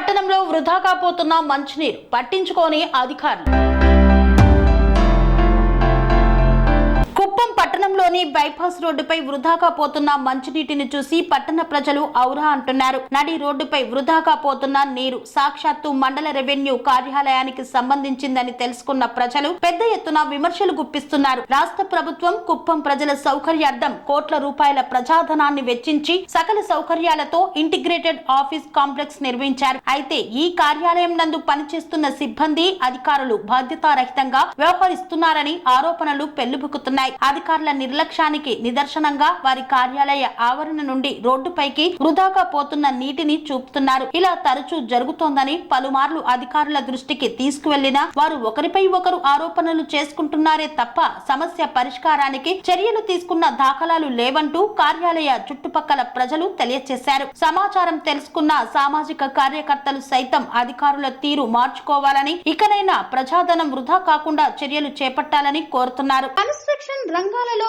పట్టణంలో వృధా కాపోతున్న మంచినీరు పట్టించుకోని అధికారులు. పట్టణంలోని బైపాస్ రోడ్డుపై వృధాగా పోతున్న మంచినీటిని చూసి పట్టణ ప్రజలు ఔరా అంటున్నారు. నడి రోడ్డుపై వృధాగా పోతున్న నీరు సాక్షాత్తు మండల రెవెన్యూ కార్యాలయానికి సంబంధించిందని తెలుసుకున్న ప్రజలు పెద్ద ఎత్తున విమర్శలు గుప్పిస్తున్నారు. రాష్ట్ర ప్రభుత్వం కుప్పం ప్రజల సౌకర్యార్థం కోట్ల రూపాయల ప్రజాధనాన్ని వెచ్చించి సకల సౌకర్యాలతో ఇంటిగ్రేటెడ్ ఆఫీస్ కాంప్లెక్స్ నిర్మించారు. అయితే ఈ కార్యాలయం నందు పనిచేస్తున్న సిబ్బంది అధికారులు బాధ్యతారహితంగా వ్యవహరిస్తున్నారని ఆరోపణలు పెళ్ళిబుకుతున్నాయి అధికారుల నిర్లక్ష్యానికి నిదర్శనంగా వారి కార్యాలయ ఆవరణ నుండి రోడ్డుపైకి వృధాగా పోతున్న నీటిని చూపుతున్నారు. ఇలా తరచూ జరుగుతోందని పలుమార్లు అధికారుల దృష్టికి తీసుకువెళ్ళినా వారు ఒకరిపై ఒకరు ఆరోపణలు చేసుకుంటున్నారే తప్ప సమస్య పరిష్కారానికి చర్యలు తీసుకున్న దాఖలాలు లేవంటూ కార్యాలయ చుట్టుపక్కల ప్రజలు తెలియజేశారు సమాచారం తెలుసుకున్న సామాజిక కార్యకర్తలు సైతం అధికారుల తీరు మార్చుకోవాలని ఇకనైనా ప్రజాధనం వృధా కాకుండా చర్యలు చేపట్టాలని కోరుతున్నారు. కన్స్ట్రక్షన్ రంగాలలో